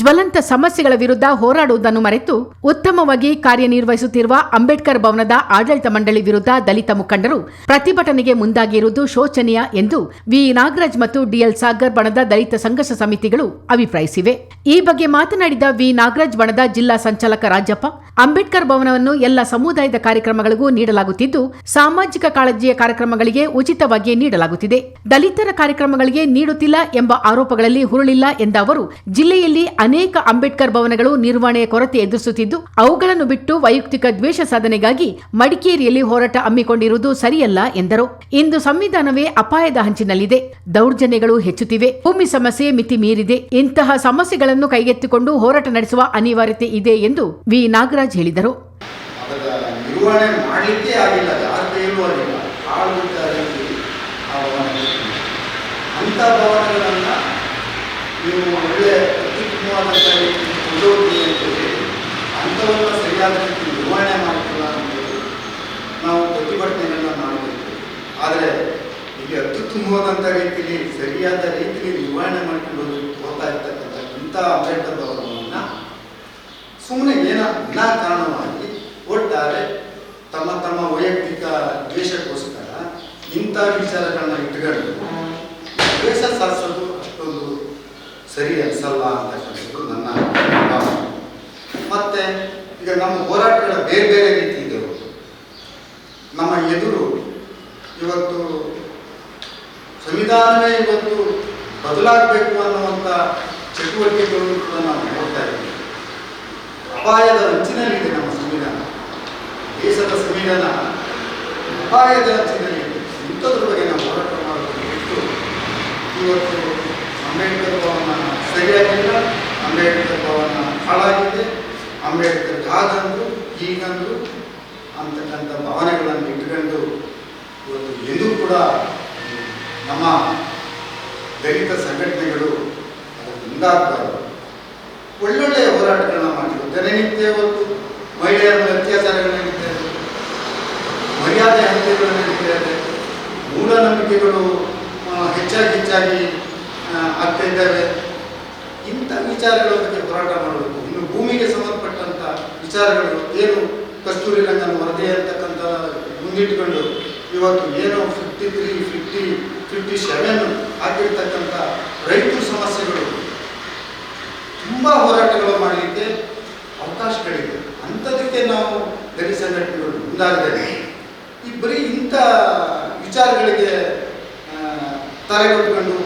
ಜ್ವಲಂತ ಸಮಸ್ಯೆಗಳ ವಿರುದ್ಧ ಹೋರಾಡುವುದನ್ನು ಮರೆತು ಉತ್ತಮವಾಗಿ ಕಾರ್ಯನಿರ್ವಹಿಸುತ್ತಿರುವ ಅಂಬೇಡ್ಕರ್ ಭವನದ ಆಡಳಿತ ಮಂಡಳಿ ವಿರುದ್ಧ ದಲಿತ ಮುಖಂಡರು ಪ್ರತಿಭಟನೆಗೆ ಮುಂದಾಗಿರುವುದು ಶೋಚನೀಯ ಎಂದು ವಿ. ನಾಗರಾಜ್ ಮತ್ತು ಡಿಎಲ್ ಸಾಗರ್ ಬಣದ ದಲಿತ ಸಂಘರ್ಷ ಸಮಿತಿಗಳು ಅಭಿಪ್ರಾಯಿಸಿವೆ. ಈ ಬಗ್ಗೆ ಮಾತನಾಡಿದ ವಿ. ನಾಗರಾಜ್ ಬಣದ ಜಿಲ್ಲಾ ಸಂಚಾಲಕ ರಾಜಪ್ಪ, ಅಂಬೇಡ್ಕರ್ ಭವನವನ್ನು ಎಲ್ಲ ಸಮುದಾಯದ ಕಾರ್ಯಕ್ರಮಗಳಿಗೂ ನೀಡಲಾಗುತ್ತಿದ್ದು, ಸಾಮಾಜಿಕ ಕಾಳಜಿಯ ಕಾರ್ಯಕ್ರಮಗಳಿಗೆ ಉಚಿತವಾಗಿ ನೀಡಲಾಗುತ್ತಿದೆ. ದಲಿತರ ಕಾರ್ಯಕ್ರಮಗಳಿಗೆ ನೀಡುತ್ತಿಲ್ಲ ಎಂಬ ಆರೋಪಗಳಲ್ಲಿ ಹುರುಳಿಲ್ಲ ಎಂದ ಅವರು, ಜಿಲ್ಲೆಯಲ್ಲಿ ಅನೇಕ ಅಂಬೇಡ್ಕರ್ ಭವನಗಳು ನಿರ್ವಹಣೆಯ ಕೊರತೆ ಎದುರಿಸುತ್ತಿದ್ದು, ಅವುಗಳನ್ನು ಬಿಟ್ಟು ವೈಯಕ್ತಿಕ ದ್ವೇಷ ಸಾಧನೆಗಾಗಿ ಮಡಿಕೇರಿಯಲ್ಲಿ ಹೋರಾಟ ಹಮ್ಮಿಕೊಂಡಿರುವುದು ಸರಿಯಲ್ಲ ಎಂದರು. ಇಂದು ಸಂವಿಧಾನವೇ ಅಪಾಯದ ಹಂಚಿನಲ್ಲಿದೆ. ದೌರ್ಜನ್ಯಗಳು ಹೆಚ್ಚುತ್ತಿವೆ. ಭೂಮಿ ಸಮಸ್ಯೆ ಮಿತಿ ಮೀರಿದೆ. ಇಂತಹ ಸಮಸ್ಯೆಗಳನ್ನು ಕೈಗೆತ್ತಿಕೊಂಡು ಹೋರಾಟ ನಡೆಸುವ ಅನಿವಾರ್ಯತೆ ಇದೆ ಎಂದು ವಿ. ನಾಗರಾಜ್ ಹೇಳಿದರು. ಅಂತ ಭವನಗಳನ್ನು ನೀವು ಒಳ್ಳೆ ಅತ್ಯುತ್ತಮವಾದಂಥ ಉದ್ಯೋಗಿ ಅಂತೇಳಿ. ಸರಿಯಾದ ರೀತಿ ನಿರ್ವಹಣೆ ಮಾಡಿಲ್ಲ ಅನ್ನೋದು ನಾವು ಪ್ರತಿಭಟನೆಗಳನ್ನ ಮಾಡಬೇಕು. ಆದರೆ ಈಗ ಅತ್ಯುತ್ತಮವಾದಂಥ ರೀತಿಯಲ್ಲಿ ಸರಿಯಾದ ರೀತಿಯಲ್ಲಿ ನಿರ್ವಹಣೆ ಮಾಡಿಕೊಂಡು ಹೋಗ್ತಾ ಇರ್ತಕ್ಕಂಥ ಇಂಥ ಅಂಬೇಡ್ಕರ್ ಅವರನ್ನು ಸುಮ್ಮನೆ ಏನ ವಿನಾಕಾರಣವಾಗಿ ಒಟ್ಟಾರೆ ತಮ್ಮ ತಮ್ಮ ವೈಯಕ್ತಿಕ ದ್ವೇಷಕ್ಕೋಸ್ಕರ ಇಂಥ ವಿಚಾರಗಳನ್ನ ಇಟ್ಕೊಂಡು ದ್ವೇಷ ಸಾಧಿಸೋದು ಅಷ್ಟೊಂದು ಸರಿ ಅನಿಸಲ್ಲ ಭಾವನೆ ಮತ್ತೆ ಈಗ ನಮ್ಮ ಹೋರಾಟಗಳ ಬೇರೆ ಬೇರೆ ರೀತಿ ಇದ್ದವು. ನಮ್ಮ ಎದುರು ಇವತ್ತು ಸಂವಿಧಾನವೇ ಇವತ್ತು ಬದಲಾಗಬೇಕು ಅನ್ನುವಂಥ ಚಟುವಟಿಕೆಗಳು ಕೂಡ ನಾವು ನೋಡ್ತಾ ಇದ್ದೀವಿ. ಅಪಾಯದ ಅಂಚಿನಲ್ಲಿದೆ ನಮ್ಮ ಸಂವಿಧಾನ. ದೇಶದ ಸಂವಿಧಾನ ಅಪಾಯದ ಅಂಚಿನಲ್ಲಿದೆ. ಇಂಥದ್ರ ಬಗ್ಗೆ ನಾವು ಹೋರಾಟ ಮಾಡೋದನ್ನು ಬಿಟ್ಟು ಇವತ್ತು ಅಂಬೇಡ್ಕರ್ ಭವನ ಸರಿಯಾಗಿಲ್ಲ, ಅಂಬೇಡ್ಕರ್ ಭವನ ಹಾಳಾಗಿದೆ. ಅಂಬೇಡ್ಕರ್ ಹಾಗಂದ್ರು ಹೀಗಂದ್ರು ಅಂತಕ್ಕಂಥ ಭಾವನೆಗಳನ್ನು ಇಟ್ಕೊಂಡು ಇವತ್ತು ಎಂದೂ ಕೂಡ ನಮ್ಮ ದಲಿತ ಸಂಘಟನೆಗಳು ಅದಕ್ಕೆ ಒಳ್ಳೊಳ್ಳೆಯ ಹೋರಾಟಗಳನ್ನ ಮಾಡಿದ್ರು ದಿನನಿತ್ಯ ಇವತ್ತು ಮಹಿಳೆಯರ ಮೇಲೆ ಮರ್ಯಾದೆ ಹತ್ಯೆಗಳು ಮೂಢನಂಬಿಕೆಗಳು ಹೆಚ್ಚಾಗಿ ಹೆಚ್ಚಾಗಿ ಆಗ್ತಾ ಇದ್ದಾವೆ. ಇಂಥ ವಿಚಾರಗಳ ಬಗ್ಗೆ ಹೋರಾಟ ಮಾಡಬೇಕು. ಇನ್ನು ಭೂಮಿಗೆ ಸಂಬಂಧಪಟ್ಟಂತ ವಿಚಾರಗಳು, ಏನು ಕಸ್ತೂರಿ ರಂಗನ ವರದಿ ಅಂತಕ್ಕಂಥ ಮುಂದಿಟ್ಕೊಂಡು ಇವತ್ತು ಏನು fifty three fifty fifty seven ಆಗಿರ್ತಕ್ಕಂಥ ರೈತರ ಸಮಸ್ಯೆಗಳು, ತುಂಬ ಹೋರಾಟಗಳು ಮಾಡಲಿಕ್ಕೆ ಅವಕಾಶಗಳಿದೆ ಅಂಥದಕ್ಕೆ ನಾವು ದಲಿತ ಸಂಘಟನೆಗಳು ಮುಂದಾಗದೆ, ಈ ಬರೀ ಇಂಥ ವಿಚಾರಗಳಿಗೆ ತಲೆಗೊಟ್ಕೊಂಡು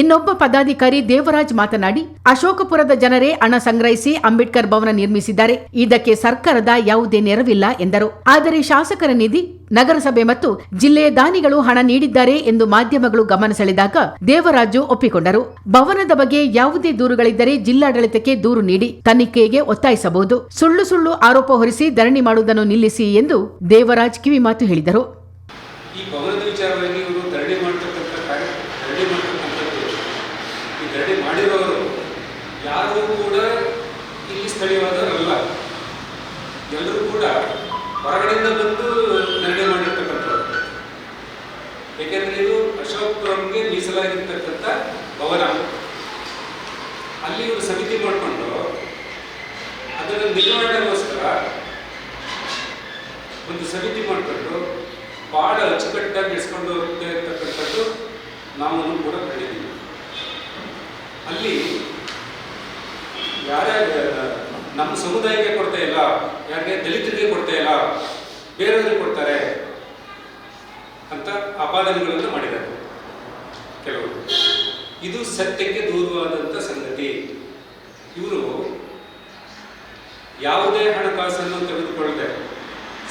ಇನ್ನೊಬ್ಬ ಪದಾಧಿಕಾರಿ ದೇವರಾಜ್ ಮಾತನಾಡಿ, ಅಶೋಕಪುರದ ಜನರೇ ಹಣ ಸಂಗ್ರಹಿಸಿ ಅಂಬೇಡ್ಕರ್ ಭವನ ನಿರ್ಮಿಸಿದ್ದಾರೆ. ಇದಕ್ಕೆ ಸರ್ಕಾರದ ಯಾವುದೇ ನೆರವಿಲ್ಲ ಎಂದರು. ಆದರೆ ಶಾಸಕರ ನಿಧಿ, ನಗರಸಭೆ ಮತ್ತು ಜಿಲ್ಲೆಯ ದಾನಿಗಳು ಹಣ ನೀಡಿದ್ದಾರೆ ಎಂದು ಮಾಧ್ಯಮಗಳು ಗಮನ ಸೆಳೆದಾಗ ದೇವರಾಜು ಒಪ್ಪಿಕೊಂಡರು. ಭವನದ ಬಗ್ಗೆ ಯಾವುದೇ ದೂರುಗಳಿದ್ದರೆ ಜಿಲ್ಲಾಡಳಿತಕ್ಕೆ ದೂರು ನೀಡಿ, ತನಿಖೆಗೆ ಒತ್ತಾಯಿಸಬಹುದು. ಸುಳ್ಳು ಸುಳ್ಳು ಆರೋಪ ಹೊರಿಸಿ ಧರಣಿ ಮಾಡುವುದನ್ನು ನಿಲ್ಲಿಸಿ ಎಂದು ದೇವರಾಜ್ ಕಿವಿಮಾತು ಹೇಳಿದರು ಈ ಭವನದ ವಿಚಾರವಾಗಿ ಇವರು ಧರಣಿ ಮಾಡ್ತಕ್ಕಂಥ ಕಾರ್ಯ ಧರಣಿ ಮಾಡ್ತಕ್ಕಂಥದ್ದು ಈ ಧರಣಿ ಮಾಡಿರೋರು ಯಾರೂ ಕೂಡ ಇಲ್ಲಿ ಸ್ಥಳೀಯವಾದವರಲ್ಲ. ಎಲ್ಲರೂ ಕೂಡ ಹೊರಗಡೆಯಿಂದ ಬಂದು ನಿರ್ಣಯ ಮಾಡಿರ್ತಕ್ಕಂಥವ್ರು. ಏಕೆಂದರೆ ಇದು ಅಶೋಕ್ಪುರಂಗೆ ಮೀಸಲಾಗಿರ್ತಕ್ಕಂಥ ಭವನ. ಅಲ್ಲಿ ಇವರು ಸಮಿತಿ ಮಾಡಿಕೊಂಡು ಅದರ ನಿರ್ವಹಣೆಗೋಸ್ಕರ ಒಂದು ಸಮಿತಿ ಮಾಡಿಕೊಂಡು ಭಾಳ ಅಚ್ಚುಕಟ್ಟಾಗಿ ನಡೆಸ್ಕೊಂಡು ಹೋಗ್ತಾ ಇರ್ತಕ್ಕಂಥದ್ದು ನಾವು ಕೂಡ ಕಂಡಿದ್ದೀವಿ ಅಲ್ಲಿ ಯಾರ್ಯಾರು ನಮ್ಮ ಸಮುದಾಯಕ್ಕೆ ಕೊಡ್ತಾ ಇಲ್ಲ, ಯಾರಿಗೆ ದಲಿತರಿಗೆ ಕೊಡ್ತಾ ಇಲ್ಲ, ಬೇರೆಯವ್ರಿಗೆ ಕೊಡ್ತಾರೆ ಅಂತ ಅಪಾದನೆಗಳನ್ನು ಮಾಡಿದ್ದಾರೆ ಕೆಲವರು. ಇದು ಸತ್ಯಕ್ಕೆ ದೂರವಾದಂಥ ಸಂಗತಿ. ಇವರು ಯಾವುದೇ ಹಣಕಾಸನ್ನು ತೆಗೆದುಕೊಳ್ಳದೆ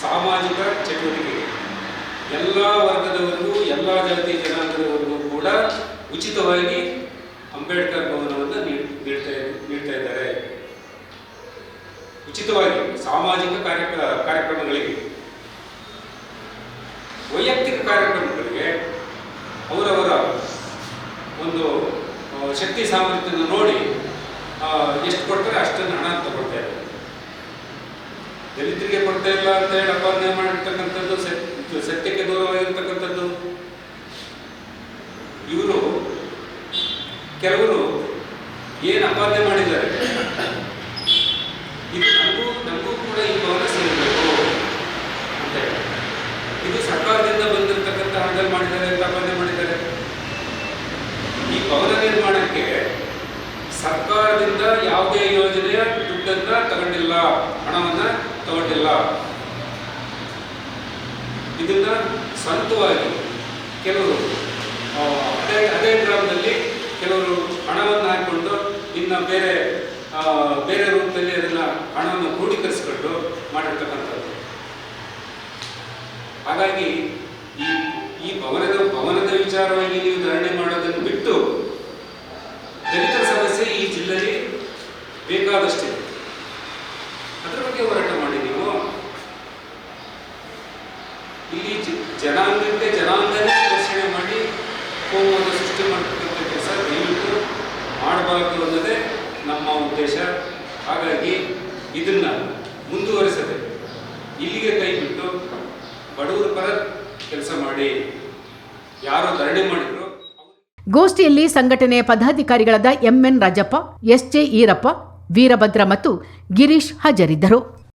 ಸಾಮಾಜಿಕ ಚಟುವಟಿಕೆ. ಎಲ್ಲ ವರ್ಗದವರಿಗೂ, ಎಲ್ಲ ಜಾತಿ ಜನಾಂಗದವರಿಗೂ ಕೂಡ ಉಚಿತವಾಗಿ ಅಂಬೇಡ್ಕರ್ ಭವನವನ್ನು ನೀಡ್- ನೀಡ್ತಾ ನೀಡ್ತಾ ಇದ್ದಾರೆ. ಉಚಿತವಾಗಿ ಸಾಮಾಜಿಕ ಕಾರ್ಯ ಕಾರ್ಯಕ್ರಮಗಳಿಗೆ, ವೈಯಕ್ತಿಕ ಕಾರ್ಯಕ್ರಮಗಳಿಗೆ ಅವರವರ ಒಂದು ಶಕ್ತಿ ಸಾಮರ್ಥ್ಯನ ನೋಡಿ ಎಷ್ಟು ಕೊಡ್ತಾರೆ ಅಷ್ಟನ್ನು ಹಣ ತಗೊಳ್ತಾ ಇದ್ದಾರೆ. ದಲಿತರಿಗೆ ಕೊಡ್ತಾ ಇಲ್ಲ ಅಂತ ಹೇಳಿ ಅಪಾದನೆ ಮಾಡಿರ್ತಕ್ಕಂಥದ್ದು ಸತ್ಯ- ಸತ್ಯಕ್ಕೆ ದೂರವಾಗಿರ್ತಕ್ಕಂಥದ್ದು. ಇವರು, ಕೆಲವರು ಏನು ಅಪಾದನೆ ಮಾಡಿದ್ದಾರೆ ಇದು ನಮಗೂ ನಮಗೂ ಕೂಡ ಈ ಭವನ ಸೇರಬೇಕು ಅಂತ ಹೇಳಿ ಇದು ಸರ್ಕಾರದಿಂದ ಬಂದಿರತಕ್ಕಂಥ ಹಣದಲ್ಲಿ ಮಾಡಿದ್ದಾರೆ ಅಪಾದ್ಯ ಮಾಡಿದ್ದಾರೆ. ಈ ಭವನ ನಿರ್ಮಾಣಕ್ಕೆ ಸರ್ಕಾರದಿಂದ ಯಾವುದೇ ಯೋಜನೆಯ ದುಡ್ಡನ್ನ ತಗೊಂಡಿಲ್ಲ, ಹಣವನ್ನ ತಗೊಂಡಿಲ್ಲ. ಇದನ್ನ ಸ್ವಂತವಾಗಿ ಕೆಲವರು ಅದೇ ಅದೇ ಗ್ರಾಮದಲ್ಲಿ ಕೆಲವರು ಹಣವನ್ನ ಹಾಕಿಕೊಂಡು ಇನ್ನ ಬೇರೆ ಬೇರೆ ರೂಪದಲ್ಲಿ ಅದನ್ನ ಹಣವನ್ನು ಕ್ರೋಢೀಕರಿಸಿಕೊಂಡು ಮಾಡಿರ್ತಕ್ಕಂಥದ್ದು. ಹಾಗಾಗಿ ಈ ಈ ಭವನದ ಭವನದ ವಿಚಾರವಾಗಿ ನೀವು ಧರಣಿ ಮಾಡೋದನ್ನು ಬಿಟ್ಟು ದಲಿತರ ಸಮಸ್ಯೆ ಈ ಜಿಲ್ಲೆಯಲ್ಲಿ ಬೇಕಾದಷ್ಟಿದೆ. ಅದರ ಬಗ್ಗೆ ಹೋರಾಟ ಮಾಡಿ ನೀವು. ಇಲ್ಲಿ ಜನಾಂಗಕ್ಕೆ, ಜನಾಂಗನೇ ಘೋಷಣೆ ಮಾಡಿ ಕೋಮವನ್ನು ಸೃಷ್ಟಿ ಮಾಡ್ತಕ್ಕಂಥ ಕೆಲಸ ದಯವಿಟ್ಟು ಮಾಡಬಾರದು ಅನ್ನೋದೇ ನಮ್ಮ ಉದ್ದೇಶ. ಹಾಗಾಗಿ ಇದನ್ನ ಮುಂದುವರಿಸದೆ ಇಲ್ಲಿಗೆ ಕೈ ಬಿಟ್ಟು ಬಡವರ ಪರ ಕೆಲಸ ಮಾಡಿ. ಯಾರು ಧರಣಿ ಮಾಡಿದ್ರು? ಗೋಷ್ಠಿಯಲ್ಲಿ ಸಂಘಟನೆಯ ಪದಾಧಿಕಾರಿಗಳಾದ ಎಂಎನ್ ರಾಜಪ್ಪ ಎಸ್ಜೆ ಈರಪ್ಪ ವೀರಭದ್ರ ಮತ್ತು ಗಿರೀಶ್ ಹಾಜರಿದ್ದರು.